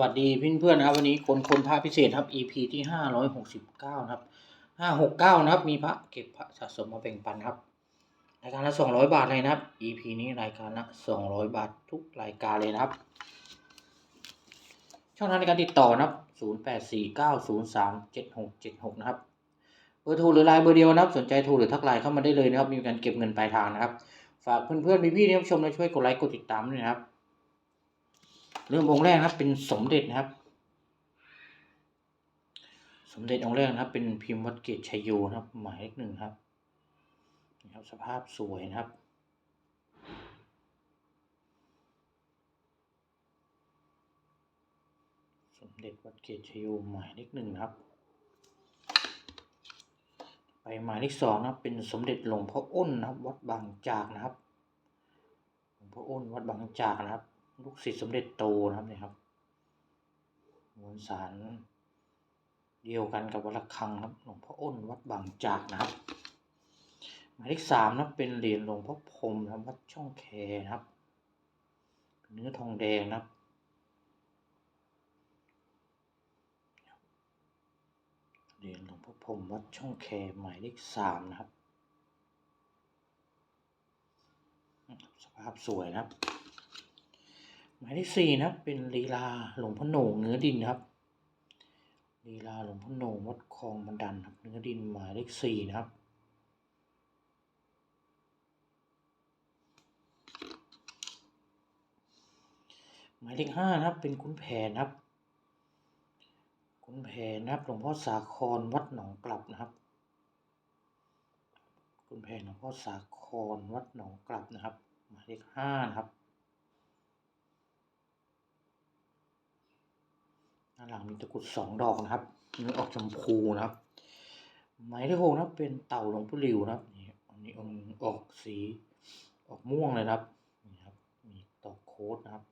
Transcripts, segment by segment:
วัสดีเพื่อนๆนะครับวันนี้คนคนพระพิเศษครับ EP ที่ห้าร้อยหกสิบเก้านะครับห้าหกเก้านะครับ มีพระเก็บพระสะสมมาแบ่งปันครับรายการละสองร้อยบาทเลยนะครับ EP นี้รายการละสองร้อยบาททุกรายการเลยนะครับ ช่องทางในการติดต่อนะครับศูนย์แปดสี่เก้าศูนย์สามเจ็ดหกเจ็ดหกนะครับเบอร์โทรหรือไลน์เบอร์เดียวนะครับ สนใจโทรหรือทักไลน์เข้ามาได้เลยนะครับ มีการเก็บเงินปลายทางนะครับ ฝากเพื่อนๆพี่ๆที่รับชมและช่วยกดไลค์กดติดตามด้วยนะครับ เริ่มองค์แรกนะครับเป็นสมเด็จนะครับ สมเด็จองค์แรกนะครับ เป็นพิมพ์วัดเกตชัยโยนะครับ หมายเลขหนึ่งครับนี่ครับสภาพสวยนะครับสมเด็จวัดเกตชัยโยหมายเลขหนึ่งนะครับ ไปหมายเลขสองนะครับ เป็นสมเด็จหลวงพ่ออ้นนะครับ วัดบางจากนะครับหลวงพ่ออ้นวัดบางจากนะครับ ลูกศิษย์สมเด็จโตนะครับเนี่ยครับมวลสารเดียวกันกับวัดระฆังครับหลวงพ่ออ้นวัดบางจากนะครับ หมายเลขสามนะเป็นเหรียญหลวงพ่อพรมนะวัดช่องแคนะครับ เนื้อทองแดงนะครับเหรียญหลวงพ่อพรมวัดช่องแคหมายเลขสามนะครับ สภาพสวยนะครับ มายเลขสี่นะครับเป็นลีลาหลวงพ่อโหน่งเนื้อดินครับลีลาหลวงพ่อโหน่งวัดคลองบันดันครับเนื้อดินหมายเลขสี่นะครับหมายเลขห้านะครับเป็นขุนแผนนะครับขุนแผนนะครับหลวงพ่อสาครวัดหนองกลับนะครับขุนแผนหลวงพ่อสาครวัดหนองกลับนะครับ หมายเลขห้านะครับานหลังมีตะกุดสองดอกนะครับนี่ออกชมพูนะครับ หมายเลขหกนะครับเป็นเต่าหลวงปู่หลิวนะครับนี่อันนี้องค์ออกสีออกม่วงเลยนะครับนี่ครับ มีตอกโค้ดนะครับ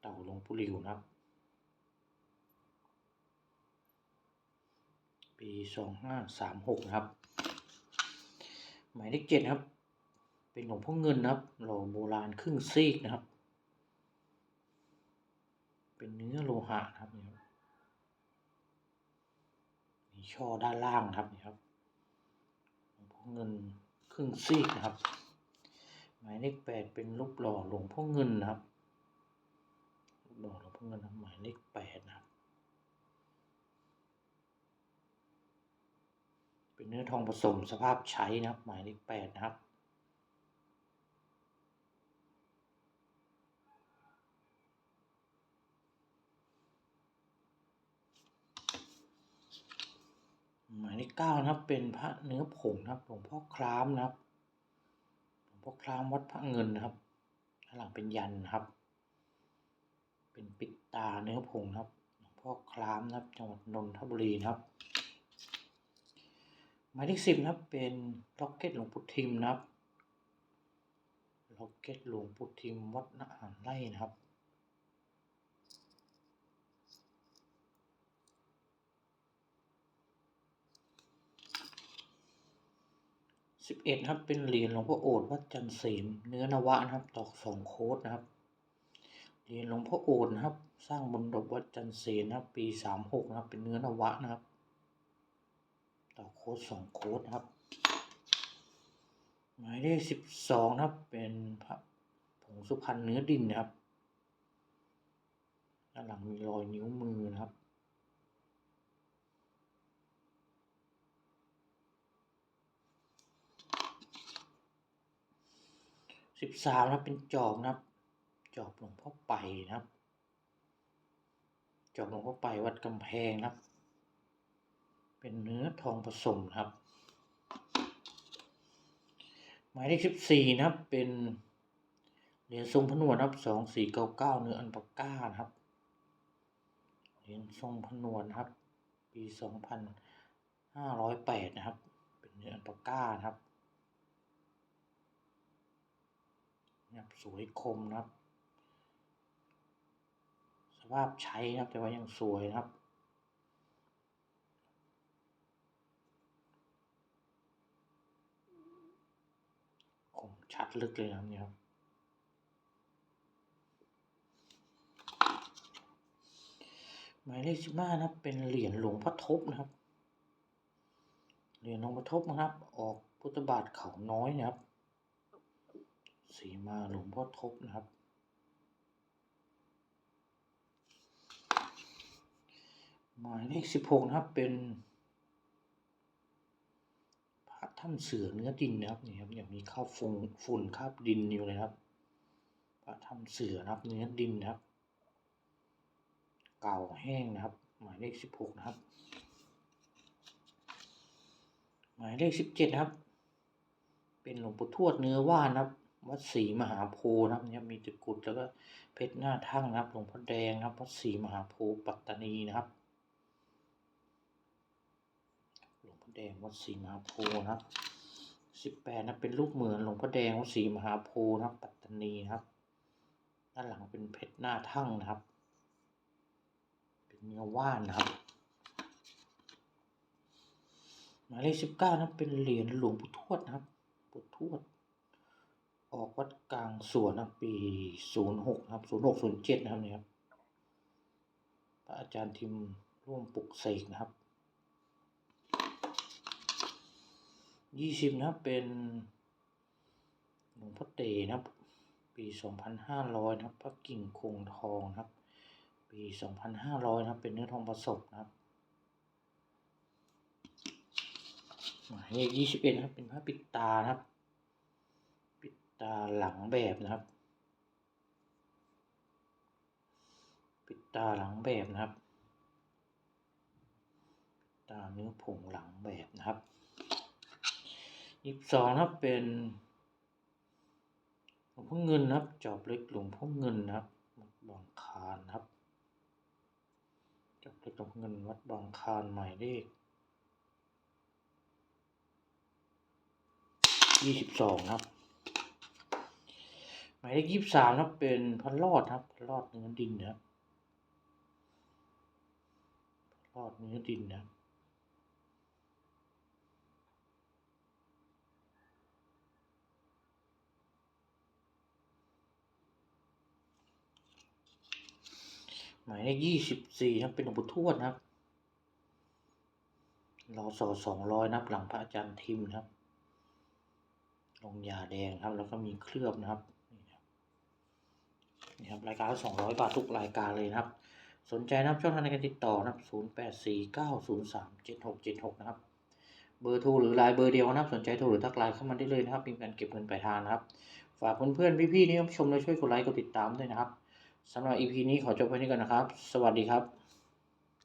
เต่าหลวงปู่หลิวนะครับ ปีสองห้าสามหกนะครับ หมายเลขเจ็ดครับ เป็นหลวงพ่อเงินนะครับหล่อโบราณครึ่งซีกนะครับ เป็นเนื้อโลหะครับนี่ครับมีช่อด้านล่างครับนี่ครับหลวงพ่อเงินครึ่งซีกนะครับ หมายเลขแปดเป็นรูปหล่อหลวงพ่อเงินนะครับรูปหล่อหลวงพ่อเงินครับหมายเลขแปดนะครับ เป็นเนื้อทองผสมสภาพใช้นะครับ หมายเลขแปดนะครับ หมายเลขเก้านะครับ เป็นพระเนื้อผงนะครับหลวงพ่อครามนะครับหลวงพ่อครามวัดพระเงินนะครับข้างหลังเป็นยันนะครับ เป็นปิดตาเนื้อผงนะครับหลวงพ่อครามนะครับ จังหวัดนนทบุรีนะครับ หมายเลขสิบนะครับเป็นล็อกเก็ตหลวงปู่ทิมนะครับล็อกเก็ตหลวงปู่ทิมวัดนาหารไร่นะครับ สิบเอ็ดครับเป็นเหรียญหลวงพ่อโอษฐ์วัดจันทร์เสมเนื้อนวะนะครับ ตอกสองโคดนะครับเหรียญหลวงพ่อโอษฐ์นะครับ สร้างบนดบวัดจันทร์เสนนะครับ ปีสามหกนะครับ เป็นเนื้อนวะนะครับ ตอกโคดสองโคดนะครับ หมายเลขสิบสองนะครับเป็นพระผงสุพรรณเนื้อดินนะครับด้านหลังมีรอยนิ้วมือนะครับ สิบสามนะเป็นจอบนะครับ จอบหลวงพ่อไปนะครับ จอบหลวงพ่อไปวัดกำแพงนะครับ เป็นเนื้อทองผสมครับ หมายเลขสิบสี่นะครับ เป็นเหรียญทรงผนวดนครับสองสี่เก้าเก้าเนื้ออันปาก้านะครับเหรียญทรงผนวดนะครับ ปีสองพันห้าร้อยแปดนะครับ เป็นเนื้ออันปาก้านะครับ นะครับสวยคมนะครับ สภาพใช้นะครับแต่ว่ายังสวยนะครับคมชัดลึกเลยนะครับเนี่ยครับหมายเลขสิบห้านะครับ เป็นเหรียญหลวงพ่อทบนะครับ เหรียญหลวงพ่อทบนะครับ ออกพุทธบาทเขาน้อยนะครับ สีมาหลวงพ่อทบนะครับ หมายเลขสิบหกนะครับเป็นพระถ้ำเสือเนื้อดินนะครับนี่ครับยังมีข้าวฝุ่นฝุ่นคาบดินอยู่เลยครับ พระถ้ำเสือนะครับเนื้อดินนะครับ เก่าแห้งนะครับ หมายเลขสิบหกนะครับ หมายเลขสิบเจ็ดครับ เป็นหลวงปู่ทวดเนื้อว่านนะครับ วัดศรีมหาโพธิ์นะครับเนี่ยมีตะกุดแล้วก็เพชรหน้าทั่งนะครับหลวงพ่อแดงนะครับวัดศรีมหาโพธิ์ปัตตานีนะครับ หลวงพ่อแดงวัดศรีมหาโพธิ์นะครับสิบแปดนะเป็นรูปเหมือนหลวงพ่อแดงวัดศรีมหาโพธิ์นะครับ ปัตตานีนะครับ ด้านหลังเป็นเพชรหน้าทั่งนะครับ เป็นเนื้อว่านนะครับหมายเลขสิบเก้านะเป็นเหรียญหลวงปู่ทวดนะครับปู่ทวด ออกวัดกลางสวนนะปีศูนย์หกครับศูนย์หกศูนย์เจ็ดนะครับเนี่ยครับพระอาจารย์ทิมร่วมปลุกเสกนะครับยี่สิบนะครับเป็นหลวงพ่อเตนะครับ ปีสองพันห้าร้อยนะครับพระกิ่งคงทองนะครับ ปีสองพันห้าร้อยนะครับ เป็นเนื้อทองผสมนะครับหมายเลขยี่สิบเอ็ดนะครับเป็นพระปิดตานะครับ ตาหลังแบบนะครับ ปิดตาหลังแบบนะครับ ตาเนื้อผงหลังแบบนะครับยี่สิบสองครับเป็นหลวงพ่อเงินนะครับ จอบเล็กหลวงพ่อเงินนะครับวัดบางคานครับ จอบเล็กหลวงพ่อเงินวัดบางคานหมายเลขยี่สิบสองครับายเลขยี่สิบสามครับเป็นพันรอดครับพันรอดเนื้อดินนะครับพันรอดเนื้อดินนะครับหมายเลขยี่สิบสี่ครับเป็นหลวงปู่ทวดนะครับรอสอสองร้อยนับหลังพระอาจารย์ทิมนะครับลงยาแดงครับ แล้วก็มีเคลือบนะครับ นี่ครับรายการละสองร้อยบาททุกรายการเลยนะครับ สนใจนะครับช่องทางในการติดต่อนะครับศูนย์แปดสี่เก้าศูนย์สามเจ็ดหกเจ็ดหกนะครับ เบอร์โทรหรือไลน์เบอร์เดียวนะครับสนใจโทรหรือทักไลน์เข้ามาได้เลยนะครับมีการเก็บเงินปลายทางนะครับ ฝากเพื่อนๆพี่ๆที่รับชมและช่วยกดไลค์กดติดตามด้วยนะครับสำหรับ EP นี้ขอจบไว้นี้ก่อนนะครับ สวัสดีครับ